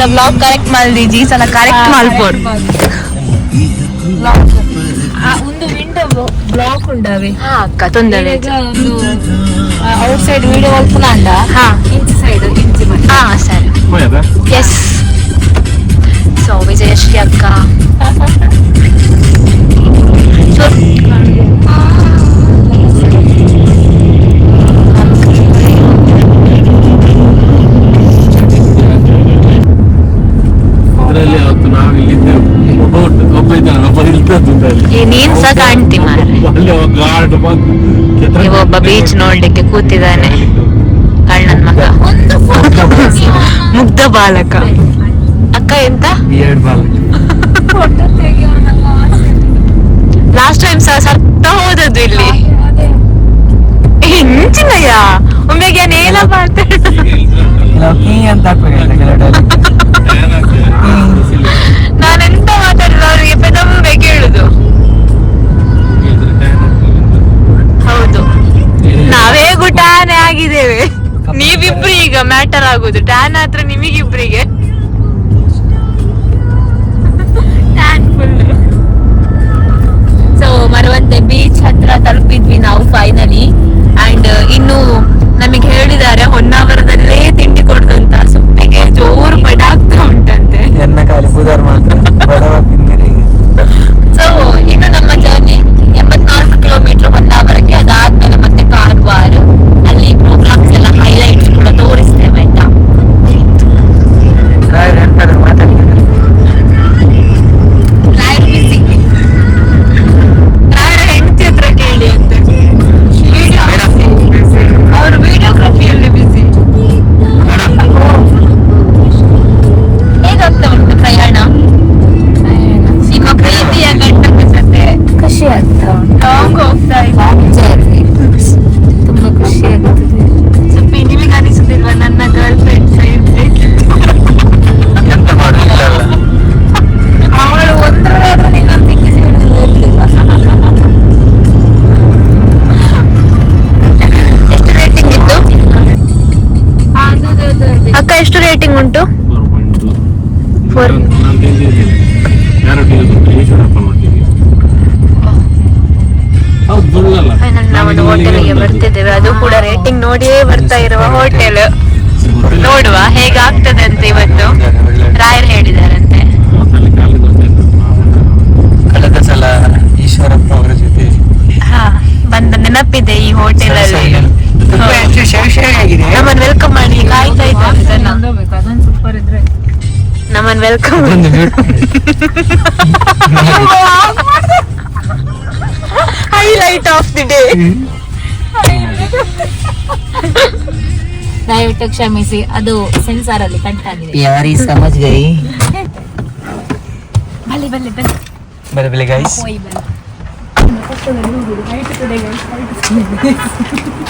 Last time the blog correct ಮಲ್ದಿಜಿ ಈ ಸಲ correct ಮಲ್ಪೋರ್ ಒಂದು ವಿಂಡೋ ಬ್ಲಾಕ್ ಉಂಡವೆ ಹಾ ಅಕ್ಕ ತೊಂದರೆ ಈಗ ಒಂದು ಔಟ್ ಸೈಡ್ ವಿಡಿಯೋ ಒಲ್ಪುನ ಅಂಡ ಹಾ. ಇಂಚಿ ಸೈಡ್ ಇಂಚಿ ಮಾಡಿ ಹಾ ಸರಿ. ಎಸ್ ಸೊ ವಿಜಯಶ್ರೀ ಅಕ್ಕ. ಈ ನೀನ್ ಸಹ ಕಾಣ್ತಿ ಮಾರ ಅಲ್ಲಿ ಗಾರ್ಡ್ ಬಂದು ಒಬ್ಬ ಬೀಚ್ ನೋಡ್ಲಿಕ್ಕೆ ಕೂತಿದ್ದಾನೆ. ಕಳ್ಳನ್ ಮಗ. ಮುಗ್ಧ ಬಾಲಕ. ಅಕ್ಕ ಎಂತ? ಎರಡು ಬಾಲಕ ಫೋಟೋ ತೆಗಿಯೋಣ ಲಾಸ್ಟ್ ಟೈಮ್ ಸಹ ಸತ್ತ ಹೋದದ್ದು ಇಲ್ಲಿ. ಹೆಂಚಿನಯ್ಯ ಒಮ್ಮೆಗೆ ನೇಲ ಮಾತಾಡ ಅಂತ ನಾನೆಂತ ಮಾತಾಡಿದ್ರು ಅವರಿಗೆ ಪೆದಂಬೆ ಕೇಳುದು. ಹೌದು. ನಾವೇ ಗುಟಾನೆ ಆಗಿದ್ದೇವೆ. ನೀವಿಬ್ರು ಈಗ ಮ್ಯಾಟರ್ ಆಗುದು. ಟ್ಯಾನ್ ಹತ್ರ ನಿಮಗಿಬ್ರಿಗೆ. ಸೊ ಮರವಂತೆ ಬೀಚ್ ಹತ್ರ ತಲುಪಿದ್ವಿ ನಾವು ಫೈನಲಿ ಅಂಡ್ ಇನ್ನು ನಮಗೆ ಹೇಳಿದ್ದಾರೆ, ಹೊನ್ನಾವರದಲ್ಲೇ ತಿಂಡಿ ಕೊಡುದು ಅಂತ. ಸೊಪ್ಪಿಗೆ ಜೋರು ಉಂಟಂತೆ ಎನ್ನ ಖಾಲಿ ಬುಧವಾರ ಮಾತ್ರ ಬಡವ ತಿಂದಿರಿ ಸೊ ಇನ್ನು ನಮ್ಮ ಜರ್ನಿ ಎಂಬತ್ನಾಲ್ಕು ಕಿಲೋಮೀಟರ್ ಹೊನ್ನಾವರಕ್ಕೆ ಅದಾದ್ಮೇಲೆ ಮತ್ತೆ ಕಾರವಾರ ಫೋರ್ ಫೈನಲ್ ನಾವೊಂದು ಹೋಟೆಲ್ಗೆ ಬರ್ತಿದ್ದೇವೆ. ಅದು ಕೂಡ ರೇಟಿಂಗ್ ನೋಡಿಯೇ ಬರ್ತಾ ಇರುವ ಹೋಟೆಲ್ ನೋಡುವ ಹೇಗಾಗ್ತದೆ ಅಂತ ಇವತ್ತು. ರಾಯರ್ ಹೇಳಿದಾರಂತೆ. ಅಲ್ಲಿ ಕಾಲು ಕಳೆದ ಸಲ ಈಶ್ವರಪ್ಪ ಅವರ ಜೊತೆ ಹಾ ಬಂದ ನೆನಪಿದೆ ಈ ಹೋಟೆಲ್ ಅಲ್ಲಿ. ನಮ್ಮನ್ನ ವೆಲ್ಕಮ್ ಮಾಡಿ. ಕಾಯ್ತಾ ಇದ್ದಾರೆ ಸೂಪರ್ ಇದ್ರೆ ನಮ್ಮನ್ನ welcome highlight of the day ದಯವಿಟ್ಟು ಕ್ಷಮಿಸಿ ಅದು ಸೆನ್ಸಾರ್ ಅಲ್ಲಿ ಕಟ್ ಆಗಿದೆ. ಯಾರಿ ಸಮಜ್ ಗೈ? ಬಲ್ಲಿ ಬಲ್ಲಿ ಬಲ್ಲಿ ಬಲ್ಲಿ ಬಲೆ ಗೈಸ್ ಹೋಯ್ ಬಲ್ಲಿ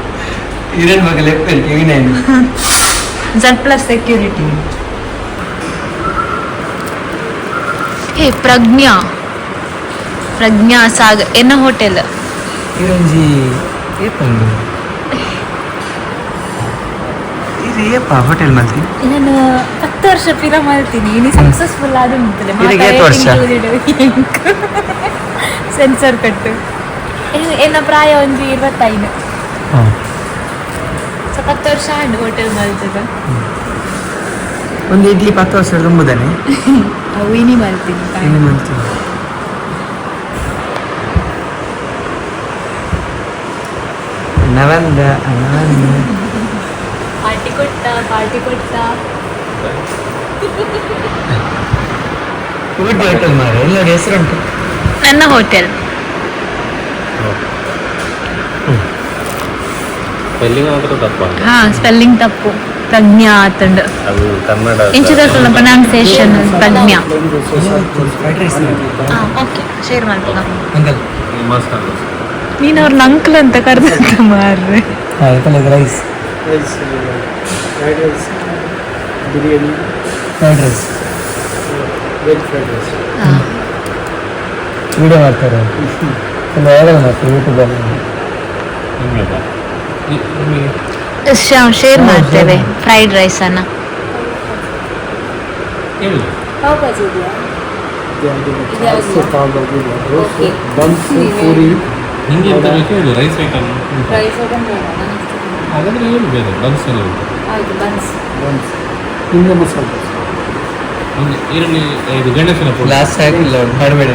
ಬರ್ಬೋದು ಬಗ್ಗೆ ಇರೇನ್ ಇರ್ತೀವಿ ನೈನ್ ಜಡ್ ಪ್ಲಸ್ ಸೆಕ್ಯೂರಿಟಿ ಹೇ ಪ್ರಜ್ಞಾ. ಪ್ರಜ್ಞಾ ಸಾಗರ್ ಎನ್ನ ಹೋಟೆಲ್ ಇರಂಜಿ ಏಪಂದು ಇದು ಏಪ ಹೋಟೆಲ್ ಮಲ್ತಿ ನಾನು ಹತ್ತು ವರ್ಷ ಫಿರ ಮಾಡ್ತೀನಿ. ಇನಿ ಸಕ್ಸಸ್ಫುಲ್ ಆದ ಮುಂತಲೆ ಸೆನ್ಸರ್ ಕಟ್ಟು. ಎನ್ನ ಪ್ರಾಯ ಒಂದು ಇರುವತ್ತೈದು ಸೊ ಹತ್ತು ವರ್ಷ ಆಂಡ್ ಹೋಟೆಲ್ ಮಲ್ತದ ಒಂದು ಇಡ್ಲಿ ಪತ್ತು ವರ್ಷ ತುಂಬುದಾನೆ ಅವು ಇನಿ ಮಲ್ತೀನಿ ಇನ್ನು ಮಲ್ತಿ ನವಂದ ನವಂದ ಪಾರ್ಟಿ ಕೊಟ್ಟ ಪಾರ್ಟಿ ಕೊಟ್ಟ ಊಟಿ ಹೋಟೆಲ್ ಮಾರ ಎಲ್ಲರ ಹೆಸರುಂಟು ನನ್ನ ಹೋಟೆಲ್ ಸ್ಪೆಲ್ಲಿಂಗ್ ಮಾತ್ರ ತಪ್ಪ ಹಾ ಸ್ಪೆಲ್ಲಿಂಗ್ ತಪ್ಪು ಪ್ರಜ್ಞಾ ಆತಂಡ್ ಅದು ಕನ್ನಡ ಇಂಚಿದ ಪ್ರೊನೌನ್ಸಿಯೇಷನ್ ಪ್ರಜ್ಞಾ ಓಕೆ ಶೇರ್ ಮಾಡ್ಬೋದ ಅಂಕಲ್ ಮಸ್ತ್ ನೀನ್ ಅವ್ರನ್ನ ಅಂಕಲ್ ಅಂತ ಕರೆದಂತ ಮಾರ್ರೆ ಹಾಂ rice fried rice biryani fried rice veg fried rice video ಮಾಡ್ತಾರೆ ತುಂಬ ಹೇಳೋದು ಮತ್ತೆ ಯೂಟ್ಯೂಬಲ್ಲಿ ಶೇರ್ ಮಾಡ್ತೇವೆ ಫ್ರೈಡ್ ರೈಸ್ ಎಂತ ಬೇಕು ಹೇಳು. ಐಟಮ್ ಹಾಗಾದ್ರೆ ಬೇರೆ ಬನ್ಸ್ ಎಲ್ಲ ಉಂಟು. ಮಸಾಲೆ ದೋಸೆ. ಒಂದು ಈರುಳ್ಳಿ ಇದು ಗಣೇಶನ ಪುಡಿ ಗ್ಲಾಸ್ ಹಾಕಿಲ್ಲ ಅವ್ರು ಮಾಡಬೇಡ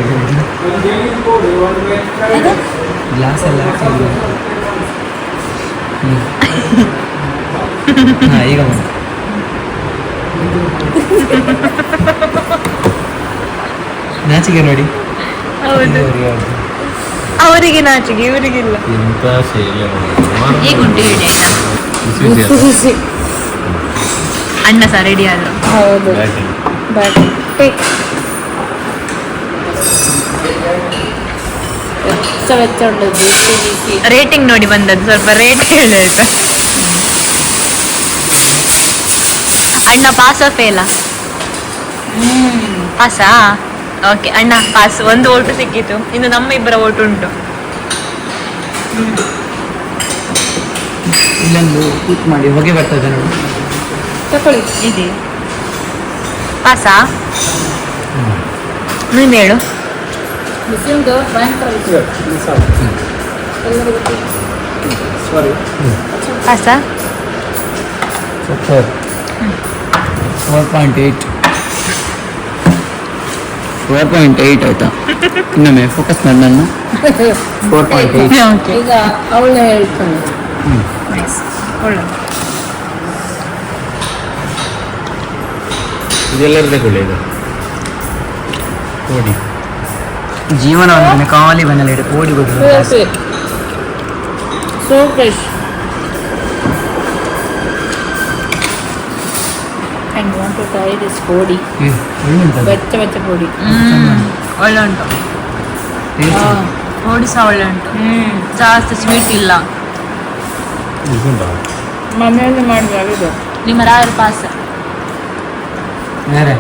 ಗ್ಲಾಸ್ ಎಲ್ಲ ಹಾಕಿಲ್ಲ. ಹ್ಮ್. ಹಾ ಈಗ ಬಂತು. ನಾಚಿಕೆ ನೋಡಿ ಹೌದು ಇವ್ರಿಗೆ ಯಾವ್ದು? ಅವರಿಗೆ ನಾಚಿಕೆ ಇವರಿಗಿಲ್ಲ ಎಂತ ಶೈಲಿ ಈಗ ಉಂಟು ಹೇಳಿ ಆಯ್ತಾ ಬಿಸಿ ಬಿಸಿ ಅಣ್ಣ ಸಹ ರೆಡಿ ಆದ್ರು ಹೌದು ಬಟ್ ಟೇಕ್ ವೆಚ್ಚ ಬಿಸಿ ರೇಟಿಂಗ್ ನೋಡಿ ಬಂದದ್ದು ಸ್ವಲ್ಪ ರೇಟ್ ಹೇಳಿ ಆಯ್ತಾ ಅಣ್ಣ ಪಾಸ ಫೇಲ ಪಾಸಾ ಓಕೆ ಅಣ್ಣ ಪಾಸ್ ಒಂದು ಓಟು ಸಿಕ್ಕಿತು. ಇನ್ನು ನಮ್ಮ ಇಬ್ಬರ ಓಟು ಉಂಟು. ಇಲ್ಲೊಂದು ಕ್ಲಿಕ್ ಮಾಡಿ ಹೋಗಿ ಬರ್ತದೆ ನೋಡಿ. ತಕೊಳ್ಳಿ. ಇದೆ. ಪಾಸಾ ನೀನು ಹೇಳು. ಬಿಸಿ ಉಂಟು ಭಯಂಕರ ಬಿಸಿ ಇದೆ, ಮಸಾಲೆ ಎಲ್ಲರಿಗೂ sorry ಪಾಸಾ super four point eight four point eight ಆಯ್ತಾ? ಇನ್ನೊಮ್ಮೆ ಫೋಕಸ್ ಮಾಡಿ ನನ್ನ. ಫೋರ್ ಪಾಯಿಂಟ್ ಏಯ್ಟ್ ಓಕೆ ಈಗ ಅವಳು ಹೇಳ್ತಾನೆ. ಒಳ್ಳೆ. ಇದೆಲ್ಲರದೇ ಒಳ್ಳೆಯದು ನೋಡಿ. ಜೀವನವನ್ನು ಖಾಲಿ ಬಂದಲ್ಲಿ ಇಟ್ಟು ಓಡಿ ಬಿಡ್ತಾರೆ so fresh and want to try this ಪೋಡಿ ಒಳ್ಳೆ ಉಂಟದು. ಬೆಚ್ಚ ಬೆಚ್ಚ ಪೋಡಿ ಒಳ್ಳೆ ಉಂಟು Taste ಹಾಂ ಓಡಿ ಸಹ ಒಳ್ಳೆ ಉಂಟು ಹ್ಞೂ ಜಾಸ್ತಿ ಸ್ವೀಟ್ ಇಲ್ಲ ಇದುಂಟಾ ಮನೆಯಲ್ಲಿ ಮಾಡಿದಾಗ ಇದು ನಿಮ್ಮ ರಾಯರ್ ಪಾಸ್ ಯಾರೇ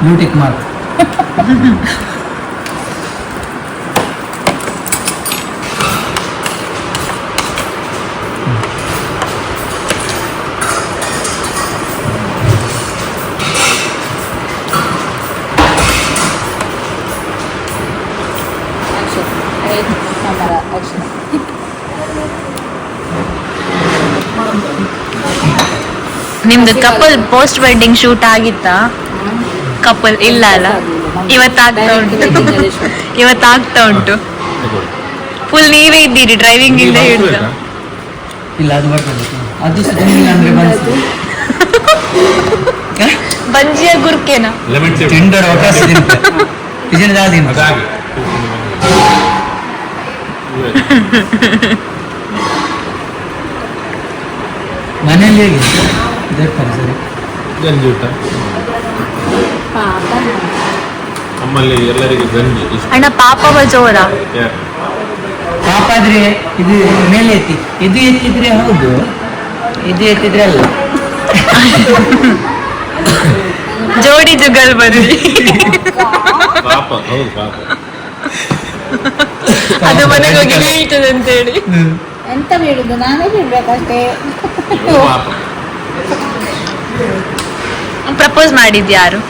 ಬ್ಲೂ ಟಿಕ್ ಮಾರ್ಕ್ ಆ್ಯಕ್ಷನ್ ಆಯ್ತು ಕ್ಯಾಮರಾ ಆ್ಯಕ್ಷನ್ ನಿಮ್ದು ಕಪಲ್ ಪೋಸ್ಟ್ ವೆಡ್ಡಿಂಗ್ ಶೂಟ್ ಆಗಿತ್ತಾ ಕಪಲ್ ಇಲ್ಲ ಅಲ್ಲ ಇವತ್ತಾಗ್ತಾ ಉಂಟು. ಇವತ್ತಾಗ್ತಾ ಉಂಟು. ಫುಲ್ ನೀವೇ ಇದ್ದೀರಿ ಡ್ರೈವಿಂಗ್ ಇಂದ ಹಿಡಿದು. ಇಲ್ಲ ಅದು ಅದು ಸುಮ್ಮನೆ ಅಂದ್ರೆ ಬಂತು ಬಂಜಿಯ ಗುರ್ಕೇನ? ಲೆಮನ್ ಟೆಂಡರ್ ಅವಕಾಶ ಇದನ್ನ ದಾದಿನ ಅದಾಗಿ. ಮನೆಯಲ್ಲಿ ಹೇಗೆ ಊಟ? ಪಾಪ. ನಮ್ಮಲ್ಲಿ ಎಲ್ಲರಿಗೂ ಗಂಜಿ ಇಷ್ಟ. ಅಣ್ಣ ಪಾಪವ ಜೋರ. ಯಾರು ಪಾಪ ಆದ್ರೆ ಇದು ಮೇಲೆ ಎತ್ತಿ ಇದು ಎತ್ತಿದ್ರೆ ಹೌದು ಇದು ಎತ್ತಿದ್ರೆ ಅಲ್ಲ. ಜೋಡಿ ಜುಗಲ್ ಬರ್ರಿ ಪಾಪ ಹೌದು ಪಾಪ. ಅದು ಮನೆಗೆ ಹೋಗಿ ಹೇಳ್ತದೆ ಅಂತೇಳಿ. ಎಂತ ಹೇಳುದು? ನಾನೇ ಹೇಳ್ಬೇಕಷ್ಟೇ. ಪಾಪ. ಪ್ರಪೋಸ್ ಮಾಡಿದ್ಯಾರು?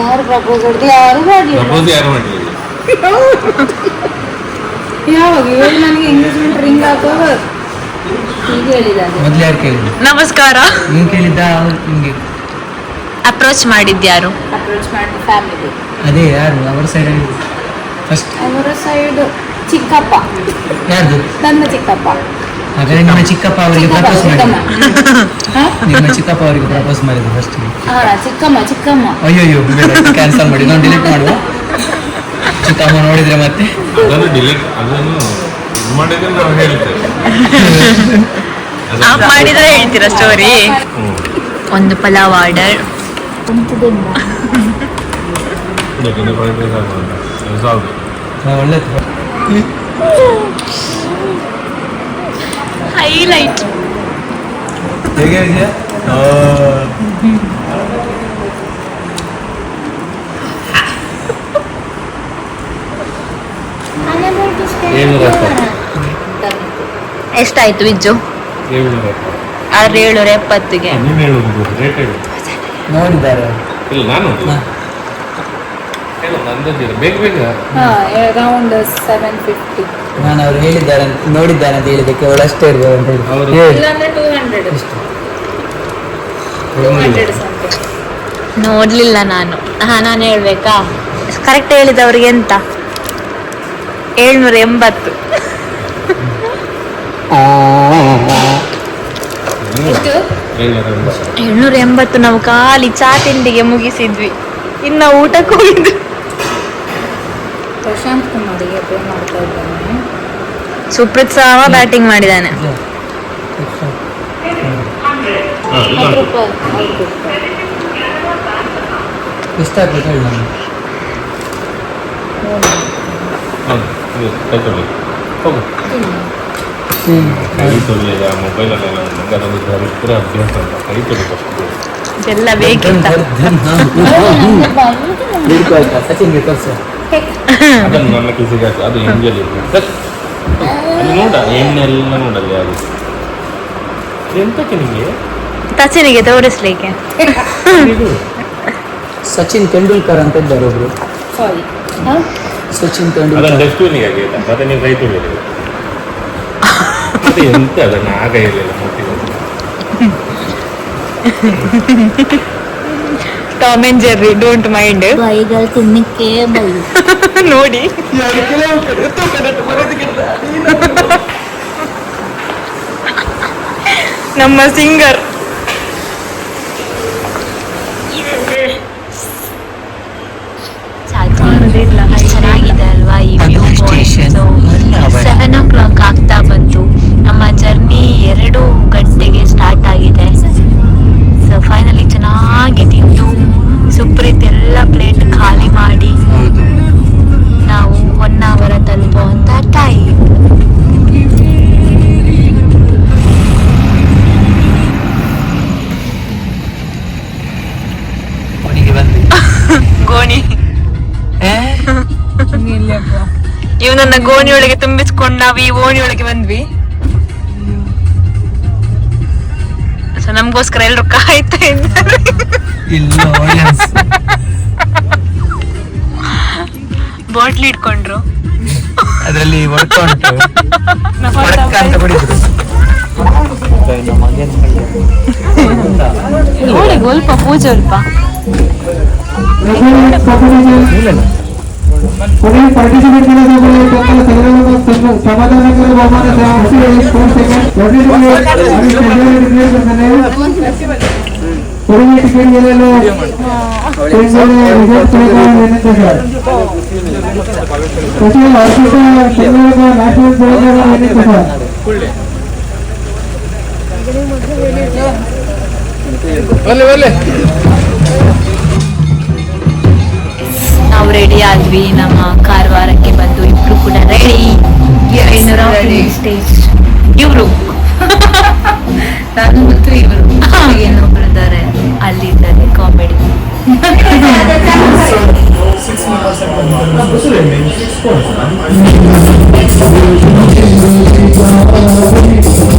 ಯಾರು ಪ್ರಪೋಸ್ ಹೊಡೆದು ಯಾರು ಮಾಡಲಿಲ್ಲ ಪ್ರಪೋಸ್ ಯಾರು ಮಾಡಲಿಲ್ಲ ಯಾವಾಗ? ಹೇಳಿ ನನಗೆ ಎಂಗೇಜ್ಮೆಂಟ್ ರಿಂಗ್ ಹಾಕುವಾಗ. ಹೀಗೆ ಹೇಳಿದ್ದಾನೆ ಮೊದ್ಲು ಯಾರು ಕೇಳಿದ್ರು ನಮಸ್ಕಾರ. ನೀವು ಕೇಳಿದ್ದ ಅವ್ರು ನಿಮಗೆ? ಅಪ್ರೋಚ್ ಮಾಡಿದ್ಯಾರು ಅಪ್ರೋಚ್ ಮಾಡಿ ಫ್ಯಾಮಿಲಿ ಅದೇ ಯಾರು? ಅವರ ಸೈಡ್ ಫಸ್ಟ್ ಅವರ ಸೈಡ್ ಚಿಕ್ಕಪ್ಪ. ಯಾರ್ದು? ನನ್ನ ಚಿಕ್ಕಪ್ಪ. ಹಾಗಾದ್ರೆ ನಿಮ್ಮ ಚಿಕ್ಕಪ್ಪ ಅವರಿಗೆ ಪ್ರಪೋಸ್ ಮಾಡಿದ್ರು. ನಿಮ್ಮ ಚಿಕ್ಕಪ್ಪ ಅವರಿಗೆ ಪ್ರಪೋಸ್ ಮಾಡಿದ್ರು ಫಸ್ಟ್ ಚಿಕ್ಕಮ್ಮ ಚಿಕ್ಕಮ್ಮ. ಅಯ್ಯೋ ಕ್ಯಾನ್ಸಲ್ ಮಾಡಿ. ನಾನು ಡಿಲೀಟ್ ಮಾಡುವ. ಚಿಕ್ಕಮ್ಮ ನೋಡಿದ್ರೆ ಮತ್ತೆ? ಅದನ್ನು ಡಿಲೀಟ್ ಅದನ್ನು ಮಾಡಿದ್ರೆ ನಾವು ಹೇಳ್ತೇವೆ. ಆಫ್ ಮಾಡಿದ್ರೆ ಹೇಳ್ತೀರಾ ಸ್ಟೋರಿ ಒಂದು ಪಲಾವ್ ಆರ್ಡರ್ ಒಳ್ಳೆದು. ಹೈಲೈಟ್. ಹೇಗೆ ಇದೆಯಾ? ಎಷ್ಟಾಯ್ತು ವಿಜ್ಜು? ಆದ್ರೆ ಏಳ್ನೂರ ಎಪ್ಪತ್ತಿಗೆ. ನೋಡಿದ್ದಾರೆ ಇಲ್ಲ ನಾನು ಬೇಗ ಬೇಗ. ಹಾ ಅರೌಂಡ್ ಸೆವೆನ್ ಫಿಫ್ಟಿ ನಾನು ಅವ್ರು ಹೇಳಿದ್ದಾರೆ ನೋಡಿದ್ದಾರೆ ಅಂತ ಹೇಳಿದ್ದಕ್ಕೆ ಅವಳು ಅಷ್ಟೇ ಇರ್ಬೋದು ಅಂತ ಹೇಳಿ ಅವರು ಹೇಳಿ. ಇಲ್ಲಾಂದ್ರೆ two hundred two hundred something ನೋಡ್ಲಿಲ್ಲ ನಾನು. ಹಾ ನಾನು ಹೇಳ್ಬೇಕಾ? ಕರೆಕ್ಟ್ ಹೇಳಿದವ್ರಿಗೆ ಎಂತ? ಏಳ್ನೂರ ಎಂಬತ್ತು. ಏಳ್ನೂರ ಎಂಬತ್ತು. ನಾವು ಖಾಲಿ ಚಾ ತಿಂಡಿಗೆ ಮುಗಿಸಿದ್ವಿ. ಇನ್ನ ಊಟಕ್ಕೆ ಹೋಗಿದ್ದು ಪ್ರಶಾಂತ್ ಕುಮಾರಿಗೆ ಪೇ ಮಾಡ್ತಾ ಇದ್ದಾನೆ. ಸುಪ್ರೀತ್ ಸಹ ಬ್ಯಾಟಿಂಗ್ ಮಾಡಿದ್ದಾನೆ ಎಲ್ಲ ಎಷ್ಟಾಗ್ಬೇಕು ಹೇಳಿ ನಾನು ಹೋಗು. ಕೈ ಮೊಬೈಲಲ್ಲೆಲ್ಲ ನಂಗೆ ಅದೊಂದು ದರಿದ್ರ ಅಭ್ಯಾಸ ಅಂತ. ಕೈ ಸಚಿನ್ಗೆ ತೋರಿಸು. ಅದನ್ನು ನನ್ನ ಕಿಸಿಗೆ ಹಾಕಿ ಅದು ಸರ್. ಅಲ್ಲಿ ನೋಡ ಎಣ್ಣೆ ಎಲ್ಲ ನೋಡಲ್ಲಿ ಅದು. ಎಂತಕ್ಕೆ ನಿಮಗೆ ಸಚಿನಿಗೆ ತೋರಿಸ್ಲಿಕ್ಕೆ. ಇದು ಸಚಿನ್ ತೆಂಡೂಲ್ಕರ್ ಅಂತ ಇದ್ದಾರೆ ಒಬ್ರು. ಸಚಿನ್ ಅದನ್ನು ತೆಂಡೂಲ್ಕರ್ ಡಸ್ಟ್ಬಿನ್ನಿಗೆ ಹಾಕಿ ಆಯ್ತಾ? ಮತ್ತೆ ನೀವು ಕೈ ತೊಳಿಯೋದು ಅದು ಎಂತ ಅದನ್ನು? ಆಗ ಇರಲಿಲ್ಲ Tom and Jerry don't mind ಬೈಗಳು ತಿನ್ನಕ್ಕೆ ನೋಡಿ. ನಮ್ಮ ಸಿಂಗರ್ ಗೋಣಿಯೊಳಗೆ ತುಂಬಿಸ್ಕೊಂಡು ನಾವು ಈ ಓಣಿಯೊಳಗೆ ಬಂದ್ವಿ. ಸೊ ನಮಗೋಸ್ಕರ ಎಲ್ರು ಕಾಯ್ತಾ ಇದ್ದಾರೆ. ಬಾಟ್ಲಿ ಇಟ್ಕೊಂಡ್ರು. ಅದ್ರಲ್ಲಿ ನೋಡಿ ಸ್ವಲ್ಪ ಪೂಜೆ ಸ್ವಲ್ಪ कोई पार्टिसिपेट केल्याच्यामुळे त्यांना सर्वांना समाधानाकडे बहुमान द्या असे एक दोन सेकंड भी रिज़र्व शेजारी डिक्लेअर करताना कोणी तिकीट कोई भी लास्ट से सेलर हाँ। का तसेच हॉस्पिटल संघाचा नाशिक पुढे विनंती सर भले भले ನಾವು ರೆಡಿ ಆದ್ವಿ. ನಮ್ಮ ಕಾರವಾರಕ್ಕೆ ಬಂದು ಇಬ್ರು ಕೂಡ ರೆಡಿ ಸ್ಟೇಜ್ ಇವರು. ನಾನು ಮತ್ತು ಇವರು. ಅಲ್ಲಿ ಇದ್ದಾರೆ ಅಲ್ಲಿದ್ದಾರೆ ಕಾಮಿಡಿ Thank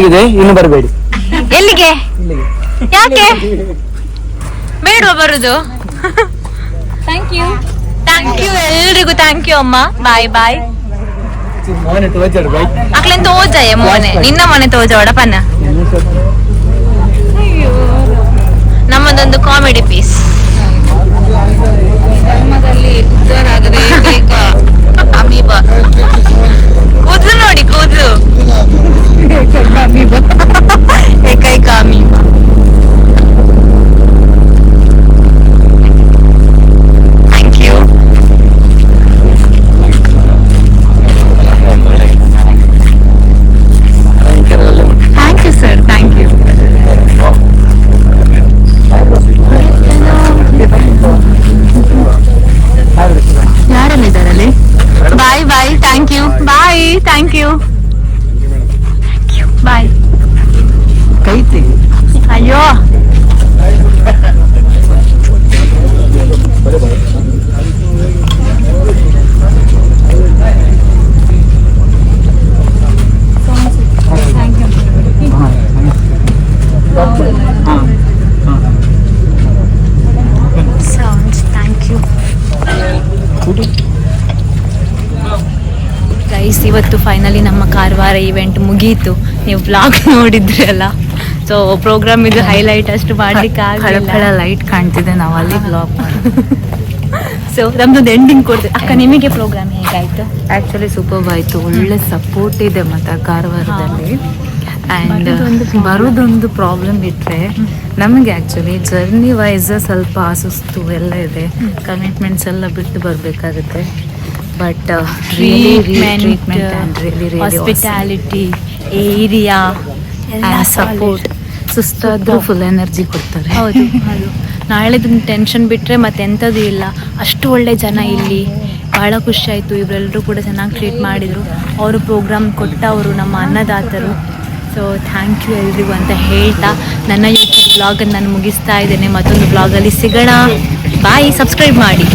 ಆಗಿದೆ ಇನ್ನು ಬರಬೇಡಿ. ಎಲ್ಲಿಗೆ? ಯಾಕೆ? ಬೇಡವಾ ಬರುದು. ಥ್ಯಾಂಕ್ ಯು ಥ್ಯಾಂಕ್ ಯು ಎಲ್ರಿಗೂ ಥ್ಯಾಂಕ್ ಯು ಅಮ್ಮ. ಬಾಯ್ ಬಾಯ್ ಮೋನೆ ತೋಚಾಡು ಬಾಯ್ ಅಕ್ಲೆನ್ ತೋಜಾಯೆ ಮೋನೆ. ನಿನ್ನ ಮನೆ ತೋಜೋಡ ಪನ್ನ. ನಮ್ಮದೊಂದು ಕಾಮಿಡಿ ಪೀಸ್ ಧರ್ಮದಲ್ಲಿ ಉದ್ಧಾರಾಗದೆ ಏಕೈಕ ಅಮೀಬ. ಕೂದಲು ನೋಡಿ ಕೂದಲು ಏಕೈಕ ಅಮೀಬ ಥ್ಯಾಂಕ್ ಇವತ್ತು ಫೈನಲಿ ನಮ್ಮ ಕಾರವಾರ ಇವೆಂಟ್ ಮುಗೀತು. ನೀವು ಬ್ಲಾಗ್ ನೋಡಿದ್ರಿ ಅಲ್ಲ? ಸೊ ಪ್ರೋಗ್ರಾಮ್ ಇದು ಹೈಲೈಟ್ ಅಷ್ಟು ಮಾಡ್ಲಿಕ್ಕೆ ಲೈಟ್ ಕಾಣ್ತಿದೆ ನಾವು ಅಲ್ಲಿ ಬ್ಲಾಗ್ ಸೊ ನಮ್ದೊಂದು ಎಂಡಿಂಗ್ ಕೊಡ್ತೀವಿ. ಅಕ್ಕ ನಿಮಗೆ ಪ್ರೋಗ್ರಾಮ್ ಹೇಗಾಯ್ತು? ಆಕ್ಚುಲಿ ಸೂಪರ್ ಆಯ್ತು. ಒಳ್ಳೆ ಸಪೋರ್ಟ್ ಇದೆ ಮತ್ತೆ ಕಾರವಾರದಲ್ಲಿ. ಆ್ಯಂಡ್ ಬರೋದೊಂದು ಪ್ರಾಬ್ಲಮ್ ಇಟ್ಟರೆ ನಮಗೆ ಆ್ಯಕ್ಚುಲಿ ಜರ್ನಿ ವೈಸ್ ಸ್ವಲ್ಪ ಸುಸ್ತು ಎಲ್ಲ ಇದೆ. ಕಮಿಟ್ಮೆಂಟ್ಸ್ ಎಲ್ಲ ಬಿಟ್ಟು ಬರಬೇಕಾಗುತ್ತೆ. ಬಟ್ ಹಾಸ್ಪಿಟಾಲಿಟಿ ಏರಿಯಾ ಸಪೋರ್ಟ್ ಸುಸ್ತಾದ್ರೂ ಫುಲ್ ಎನರ್ಜಿ ಕೊಡ್ತಾರೆ. ಹೌದು ಹೌದು. ನಾಳೆದೊಂದು ಟೆನ್ಷನ್ ಬಿಟ್ಟರೆ ಮತ್ತೆ ಎಂಥದ್ದು ಇಲ್ಲ. ಅಷ್ಟು ಒಳ್ಳೆ ಜನ ಇಲ್ಲಿ. ಭಾಳ ಖುಷಿ ಆಯಿತು. ಇವರೆಲ್ಲರೂ ಕೂಡ ಚೆನ್ನಾಗಿ ಟ್ರೀಟ್ ಮಾಡಿದರು. ಅವರು ಪ್ರೋಗ್ರಾಮ್ ಕೊಟ್ಟವರು ನಮ್ಮ ಅನ್ನದಾತರು. ಸೊ ಥ್ಯಾಂಕ್ ಯು ಎಲ್ರಿಗೂ ಅಂತ ಹೇಳ್ತಾ ನನ್ನ ಯೂಟ್ಯೂಬ್ ಬ್ಲಾಗನ್ನು ನಾನು ಮುಗಿಸ್ತಾ ಇದ್ದೇನೆ. ಮತ್ತೊಂದು ಬ್ಲಾಗಲ್ಲಿ ಸಿಗೋಣ. ಬಾಯಿ ಸಬ್ಸ್ಕ್ರೈಬ್ ಮಾಡಿ.